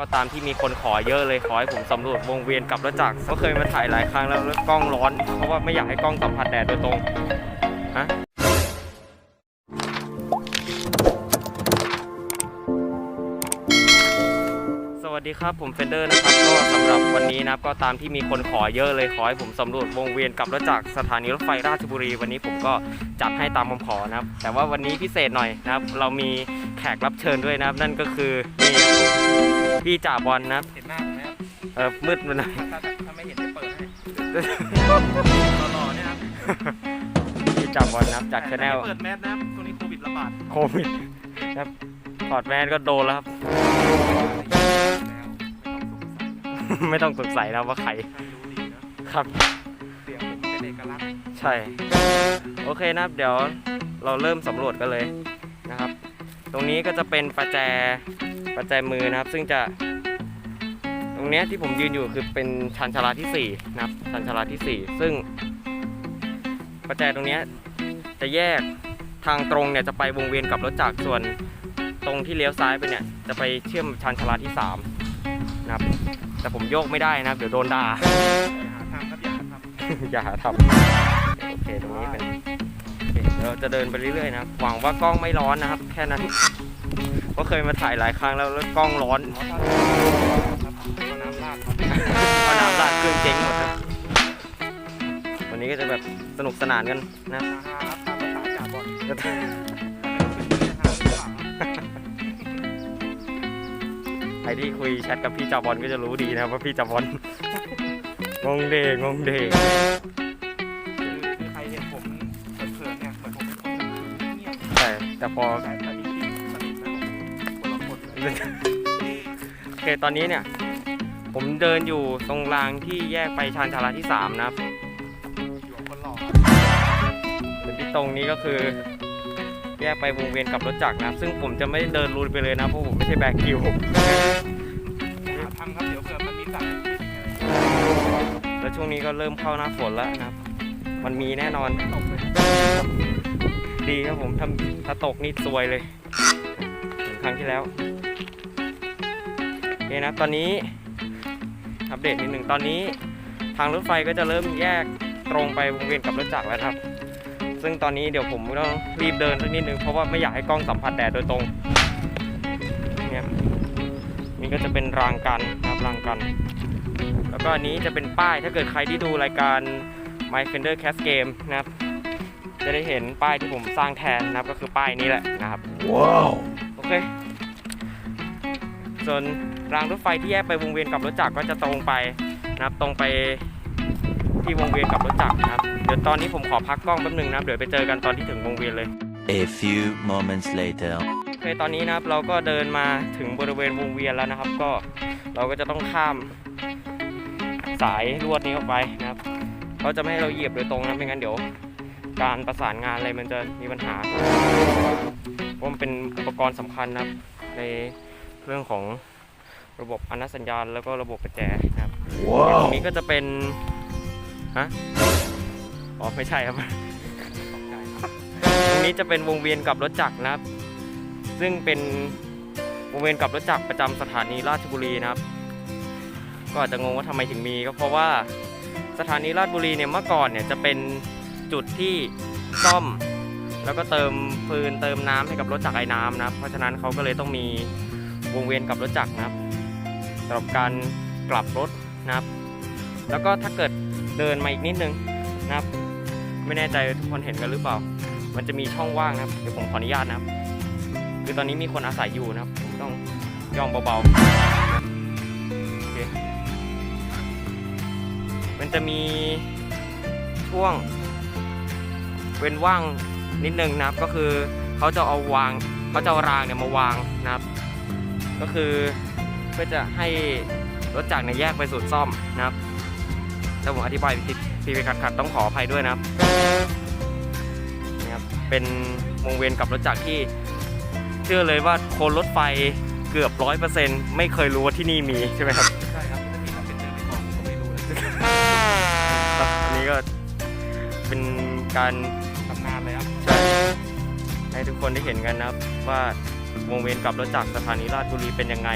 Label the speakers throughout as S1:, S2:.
S1: ก็ตามที่มีคนขอเยอะเลยขอให้ผมสำรวจวงเวียนกับรถจักรก็เคยมาถ่ายหลายครั้งแล้วแล้วกล้องร้อนเพราะว่าไม่อยากให้กล้องสัมผัสแดดโดยตรงฮะ วัสดีครับผมเฟนเดอร์นะครับก็สำหรับวันนี้นะครับก็ตามที่มีคนขอเยอะเลยขอให้ผมสำรวจวงเวียนกับรถจักรสถานีรถไฟราชบุรี วันนี้ผมก็จัดให้ตามคำขอนะครับ แต่ว่าวันนี้พิเศษหน่อยนะครับ เรามีแขกรับเชิญด้วยนะครับ นั่นก็คือนี่ครับผมพี่จ่าบอลนะครับ
S2: เห็นหน้าผมไหมครับ
S1: เออมืดไปหน่อย
S2: ถ้าถ้าไม่เห็นจะเปิดให้หล่อๆเนี่ยครับ
S1: พี่จ่าบอลนะครับจากชาแนล
S2: เปิดแมสนะครับช่วงนี้โควิดระบาด
S1: โควิดนะครับถอดแมสก็โดนแล้วครับ
S2: แล้ว ไม่ต้องสงสัยนะ
S1: ไม่ต้องสงสัยนะว่าใคร
S2: ท่านรู้ดีนะครับ เสียงผมเป็นเอกลักษณ์
S1: ใช่ โอเคนะครับเดี๋ยวเราเริ่มสำรวจกันเลยนะครับ ตรงนี้ก็จะเป็นประแจประแจมือนะครับ ซึ่งจะ ตรงเนี้ยที่ผมยืนอยู่คือเป็นชันชาลาที่4นะครับชันชาลาที่ 4 ซึ่ง ประแจตรงเนี้ยจะแยกทางตรงเนี่ยจะไปวงเวียนกับรถจักรส่วนตรงที่เลี้ยวซ้ายไปเนี่ยจะไปเชื่อมชันชาลาที่3นะครับ แต่ผมโยกไม่ได้นะครับเดี๋ยวโดนด่า
S2: อย่าหาทำครับอย่าหาท
S1: อย่าหาทำโอเคตรงนี้เป็นโอเคเดี๋ยวเราจะเดินไปเรื่อยๆนะครับหวังว่ากล้องไม่ร้อนนะครับ แค่นั้นเพราะเคยมาถ่ายหลายครั้งแล้วแล้วกล้องร้อนำ
S2: อ๋อถ้าครับเอาน้ำราดครับ
S1: เอาน้ำราดเครื่องเจ๊งหมดนะวันนี้ก็จะแบบสนุกสนานกันนะ
S2: มาหารับตามภาษาจ่า
S1: ใครที่คุยแชทกับพี่จาบอลก็จะรู้ดีนะครับว่าพี่จาบอลงงเดงงเด
S2: คือคือใครเห็นผมเขินๆเนี่ยเหมือนผมเป็นคนเงียบ
S1: แต่แต่พอ
S2: ๆแต่แต่จริงๆสนิทนะคนละคนเลย
S1: โอเคตอนนี้เนี่ยผมเดินอยู่ตรงรางที่แยกไปชานชาลาที่สามนะครับ
S2: อยู่กับคนหล่อ
S1: ส่วนที่ตรงนี้ก็คือ แยกไปวงเวียนกับรถจักรนะครับซึ่งผมจะไม่เดินรูดไปเลยนะ เพราะผมไม่ใช่แบกคิว
S2: หาทำครับเดี๋ยวเผื่อมันมีสัตว์อะไรอย่างเงี้ย
S1: แล้วช่วงนี้ก็เริ่มเข้าหน้าฝนแล้วนะครับ มันมีแน่นอน
S2: ตกเลย
S1: ดีครับผมถ้าถ้าตกนี่ซวยเลยเหมือนครั้งที่แล้วโอเคนะครับตอนนี้อัปเดตนิดหนึ่งตอนนี้ ทางรถไฟก็จะเริ่มแยกตรงไปวงเวียนกับรถจักรแล้วนะครับ ซึ่งตอนนี้เดี๋ยวผมต้องรีบเดินสักนิดนึงเพราะว่าไม่อยากให้กล้องสัมผัสแดดโดยตรงเนี่ยนี่ก็จะเป็นรางกันนะครับรางกัน แล้วก็อันนี้จะเป็นป้ายถ้าเกิดใครที่ดูรายการ My Fender Cast Game นะครับ จะได้เห็นป้ายที่ผมสร้างแทนนะครับก็คือป้ายนี้แหละนะครับ
S2: ว้าว
S1: โอเคส่วนรางรถไฟที่แยกไปวงเวียนกับรถจักรก็จะตรงไปนะครับตรงไป ที่วงเวียนกับรถจักรนะครับเดี๋ยวตอนนี้ผมขอพักกล้องแป๊บหนึงนะครับเดี๋ยวไปเจอกันตอนที่ถึงวงเวียนเลย
S3: A few moments later.
S1: โอเคตอนนี้นะครับเราก็เดินมาถึงบริเวณวงเวียนแล้วนะครับ ก็เราก็จะต้องข้ามสายลวดนี้ออกไปนะครับเขาจะไม่ให้เราเหยียบโดยตรงนะไม่งั้นเดี๋ยว การประสานงานอะไรมันจะมีปัญหาเพราะมันเป็นอุปกรณ์สำคัญนะครับ ในเรื่องของระบบอนัสัญญาณแล้วก็ระบบประแจนะครับตรงนี้ก็จะเป็น ฮะ อ๋อ ไม่ใช่ครับ ตรงนี้จะเป็นวงเวียนกับรถจักรนะครับ ซึ่งเป็นวงเวียนกับรถจักรประจำสถานีราชบุรีนะครับ ก็อาจจะงงว่าทำไมถึงมีก็เพราะว่าสถานีราชบุรีเนี่ยเมื่อก่อนเนี่ยจะเป็นจุดที่ซ่อม แล้วก็เติมฟืนเติมน้ำให้กับรถจักรไอ้น้ำนะครับ เพราะฉะนั้นเขาก็เลยต้องมีวงเวียนกับรถจักรนะครับสำหรับการกลับรถนะครับ แล้วก็ถ้าเกิด เดินมาอีกนิดนึงนะครับ ไม่แน่ใจทุกคนเห็นกันหรือเปล่า มันจะมีช่องว่างนะครับเดี๋ยวผมขออนุญาตนะครับ คือตอนนี้มีคนอาศัยอยู่นะครับผมต้องย่องเบาๆโอเคมันจะมีช่วง เว้นว่างนิดนึงนะครับ ก็คือเขาจะเอาวางเขาจะเอารางเนี่ยมาวางนะครับ ก็คือเพื่อจะให้รถจักรเนี่ยแยกไปสู่ซ่อมนะครับ ถ้าผมอธิบายผิดผิดไปขัดๆต้องขออภัยด้วยนะครับนะครับ เป็นวงเวียนกับรถจักรที่ เชื่อเลยว่าคนรถไฟเกือบร้อยเปอร์เซ็นต์ไม่เคยรู้ว่าที่นี่มีใช่ไหมครับ
S2: ใช่ครับถ้ามีทำเป็นเดินไปก่อนผมก็ไม่รู้เลย
S1: ครับอันนี้ก็เป็นการ
S2: ทำงานเลยครับ
S1: ใช้ให้ทุกคนได้เห็นกันนะครับว่าวงเวียนกับรถจักรสถานีราชบุรีเป็นยังไง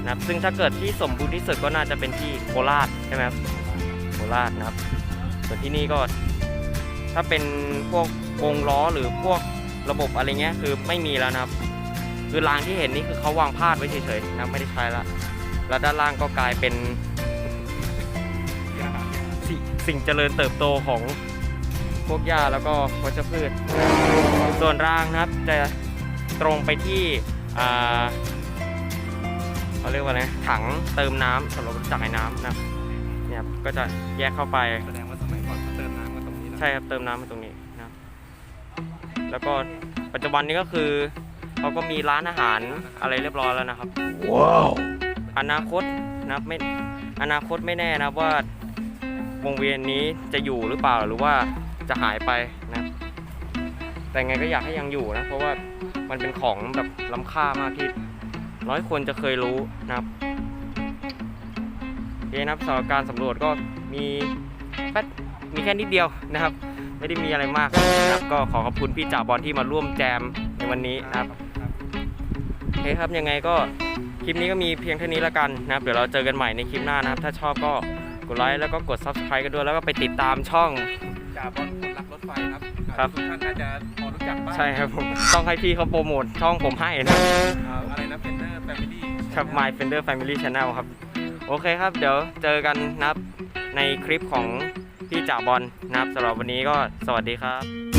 S1: นนะครับซึ่งถ้าเกิดที่สมบูรณ์ที่สุดก็น่าจะเป็นที่โคราชใช่ไหมครับโค ราชนะครับ ส่วนที่นี่ก็ ถ้าเป็นพวกวงล้อหรือพวกระบบอะไรเงี้ยคือไม่มีแล้วนะครับ คือรางที่เห็นนี่คือเขาวางพาดไว้เฉยๆนะไม่ได้ใช้ละแล้วด้านล่างก็กลายเป็นสิสิ่งเจริญเติบโตของพวกหญ้าแล้วก็วัชพืช ส่วนรางนะครับจะตรงไปที่อ่าเขาเรียกว่าไงถังเติมน้ำสำหรับจักรไอ้น้ำนะครับ เนี่ยครับก็จะแยกเข้าไป
S2: แสดงว่าสมัยก่อนเขาเติมน้ำกันตรงนี้นะ
S1: ใช่ครับเติมน้ำมาตรงนี้นะครับแล้วก็ปัจจุบันนี้ก็คือเขาก็มีร้านอาหารอะไรเรียบร้อยแล้วนะครับ
S3: ว้าว
S1: อนาคตนะครับไม่อนาคตไม่แน่นะครับว่าวงเวียนนี้จะอยู่หรือเปล่าหรือว่าจะหายไปนะครับแต่ไงก็อยากให้ยังอยู่นะ เพราะว่ามันเป็นของแบบล้ำค่ามากที่น้อยคนจะเคยรู้นะครับโอ เคนะครับสำหรับการสำรวจก็มีแป๊ดมีแค่นิดเดียวนะครับ ไม่ได้มีอะไรมากนะครับ ก็ขอขอบคุณพี่จ่าบอลที่มาร่วมแจมในวันนี้นะครับ
S2: ครับ
S1: โอเคครับยังไงก็คลิปนี้ก็มีเพียงเท่านี้แล้วกันนะครับ เดี๋ยวเราเจอกันใหม่ในคลิปหน้านะครับ ถ้าชอบก็กดไลค์แล้วก็กด subscribe กันด้วยแล้วก็ไปติดตามช่อง
S2: จ่าบอลคนรักรถไฟครับ
S1: ครับ
S2: ทุกท่านน่าจะพอรู้จักบ้าง
S1: ใช่ครับผมต้องให้พี่เขาโปรโมทช่องผมให้นะ
S2: อ่าอะไรนะเพนเนอร์แฟมิลี่
S1: ครับ My Fender Family Channel ครับ โอเคครับ เดี๋ยวเจอกันนะครับในคลิปของพี่จ่าบอลนะครับสำหรับวันนี้ก็สวัสดีครับ